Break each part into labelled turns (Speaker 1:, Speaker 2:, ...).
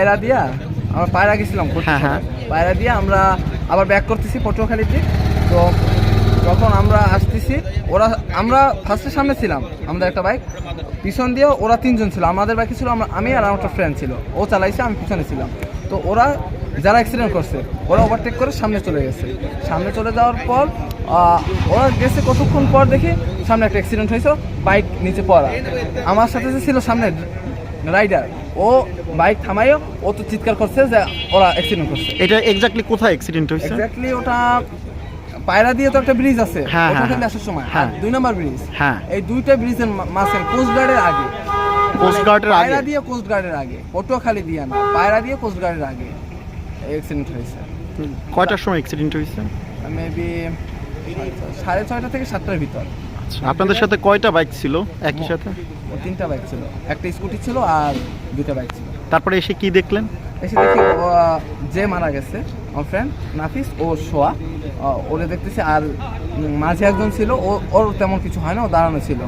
Speaker 1: পায়রা দিয়া আমরা পায়রা গেছিলাম
Speaker 2: হ্যাঁ, হ্যাঁ।
Speaker 1: পায়রা দিয়ে আমরা আবার ব্যাক করতেছি পটুয়াখালীতে। তো যখন আমরা আসতেছি ওরা আমরা ফার্স্টের সামনে ছিলাম আমাদের একটা বাইক পিছন দিয়ে ওরা তিনজন ছিল। আমাদের বাইকে ছিল আমরা আমি আর আমার একটা ফ্রেন্ড ছিল। ও চালাইছে আমি পিছনে ছিলাম। তো ওরা যারা অ্যাক্সিডেন্ট করছে ওরা ওভারটেক করে সামনে চলে গেছে। সামনে চলে যাওয়ার পর ওরা গেছে কতক্ষণ পর দেখি সামনে একটা অ্যাক্সিডেন্ট হয়েছে বাইক নিচে পড়া। আমার সাথে যে ছিল সামনে রাইডার ও বাইক থামাইও ও তো চিৎকার করছে যে ওরা অ্যাক্সিডেন্ট করছে
Speaker 2: এটা এক্স্যাক্টলি কোথায় অ্যাক্সিডেন্ট হয়েছে
Speaker 1: এক্স্যাক্টলি ওটা পায়রা দিয়ে তো একটা ব্রিজ আছে
Speaker 2: হ্যাঁ,
Speaker 1: ওটা
Speaker 2: হ্যাঁ,
Speaker 1: থেকে
Speaker 2: হ্যাঁ।
Speaker 1: আসার সময়
Speaker 2: হ্যাঁ।
Speaker 1: আর দুই নম্বর ব্রিজ
Speaker 2: হ্যাঁ।
Speaker 1: এই দুইটা ব্রিজের মাঝখানে কোস্ট গার্ডের আগে
Speaker 2: Coast গার্ডের
Speaker 1: পায়রা
Speaker 2: আগে?
Speaker 1: দিয়ে কোস্ট গার্ডের আগে পটুয়াখালী দিয়ে না পায়রা দিয়ে কোস্ট গার্ডের আগে অ্যাক্সিডেন্ট হয়েছে
Speaker 2: কয়টার সময় অ্যাক্সিডেন্ট হয়েছে
Speaker 1: মেবি সাড়ে ছয়টা থেকে সাতটার ভিতর
Speaker 2: আপনাদের সাথে কয়টা বাইক ছিল? একই সাথে?
Speaker 1: ও তিনটা বাইক ছিল। একটা স্কুটি ছিল আর দুইটা বাইক ছিল।
Speaker 2: তারপরে এসে কি দেখলেন?
Speaker 1: এসে দেখি যে মারা গেছে আমার ফ্রেন্ড নাফিস ও শোয়া ওরে দেখতেছি আর মাঝে একজন ছিল ও ওর তেমন কিছু হয় না ও দাঁড়ানো ছিল।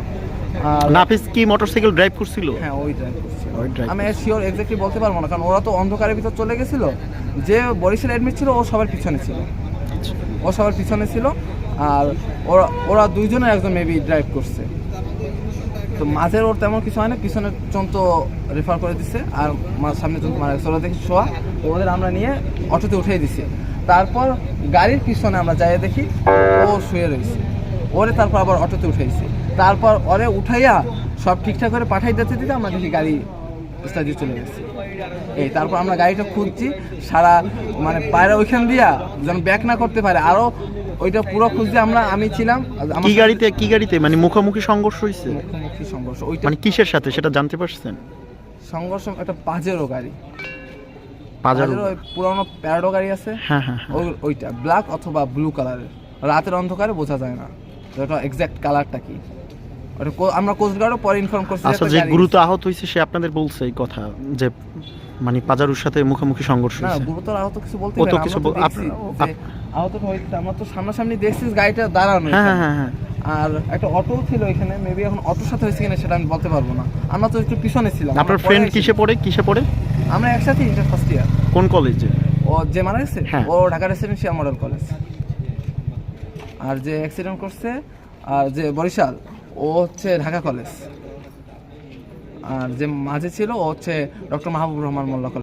Speaker 2: নাফিস কি মোটরসাইকেল ড্রাইভ করছিল?
Speaker 1: হ্যাঁ ওই ড্রাইভ করছিল। আমি শিওর এক্স্যাক্টলি বলতে পারব না কারণ ওরা তো অন্ধকারের ভিতর চলে গেছিল। যে বরিশাল অ্যাডমিট ছিল ও সবার পিছনে ছিল। ও সবার পিছনে ছিল আর ওরা ওরা দুইজনের একজন মেবি ড্রাইভ করছে। তো মাঝের ওর তেমন কিছু হয় না, পিছনের জন তো রেফার করে দিচ্ছে আর সামনে জন তো মারা গেছে। ওরা দেখি শোয়া, ওদের আমরা নিয়ে অটোতে উঠিয়ে দিছি। তারপর গাড়ির পিছনে আমরা যাই দেখি, ও শুয়ে রয়েছে। ওরে তারপর আবার অটোতে উঠাইছি। তারপর ওরে উঠাইয়া সব ঠিকঠাক করে পাঠাই দিতে দিতে আমরা দেখি গাড়ি স্টাডি চলে গেছে। এই তারপর আমরা গাড়িটা খুঁজছি, সারা মানে পায়রা ওইখান দিয়া যেন ব্যাক না করতে পারে, আরও ওইটা পুরো খুঁজে আমরা আমি ছিলাম
Speaker 2: কি গাড়িতে কি গাড়িতে? মানে মুখোমুখি সংঘর্ষ হয়েছে
Speaker 1: মুখোমুখি সংঘর্ষ ওইটা
Speaker 2: মানে কিসের সাথে? সেটা জানতে পারছেন?
Speaker 1: সংঘর্ষ একটা পাজেরো গাড়ি। পাজেরো? ওই পুরানো প্যারাডো গাড়ি আছে।
Speaker 2: হ্যাঁ হ্যাঁ হ্যাঁ।
Speaker 1: ওই- ওইটা ব্ল্যাক অথবা ব্লু কালারের। রাতের অন্ধকারে বোঝা যায় না। এটা এক্স্যাক্ট কালারটা কো- আমরা কোস্টগার্ডও পরে ইনফর্ম করছি
Speaker 2: আচ্ছা যে গুরুত্ব আহত হয়েছে সে আপনাদের বলছে এই কথা যে মানে পাজারুর সাথে মুখোমুখি সংঘর্ষ
Speaker 1: না গুরুতর আহত কিছু বলতে পারে না,
Speaker 2: কিছু
Speaker 1: আহত হয়েছে। আমরা তো সামনাসামনি দেখছি গাড়িটা দাঁড়ানো
Speaker 2: হ্যাঁ হ্যাঁ হ্যাঁ
Speaker 1: আর একটা অটো ছিল এখানে মেবি এখন অটোর সাথে হয়েছে কিনা সেটা আমি বলতে পারব না। আমরা তো একটু পিছনে ছিলাম।
Speaker 2: আপনার ফ্রেন্ড কিসে পড়ে? কিসে পড়ে?
Speaker 1: আমরা একসাথে ইন্টার ফার্স্ট ইয়ার
Speaker 2: কোন কলেজে
Speaker 1: ও যে মারা গেছে?
Speaker 2: হ্যাঁ।
Speaker 1: ও ঢাকা রেসিডেন্সিয়াল মডেল কলেজ আর যে অ্যাক্সিডেন্ট করছে আর যে বরিশাল। ও হচ্ছে ঢাকা কলেজ। আর যে মাঝে ছিল ও হচ্ছে ডক্টর মাহবুব রহমান মোল্লা কলেজ।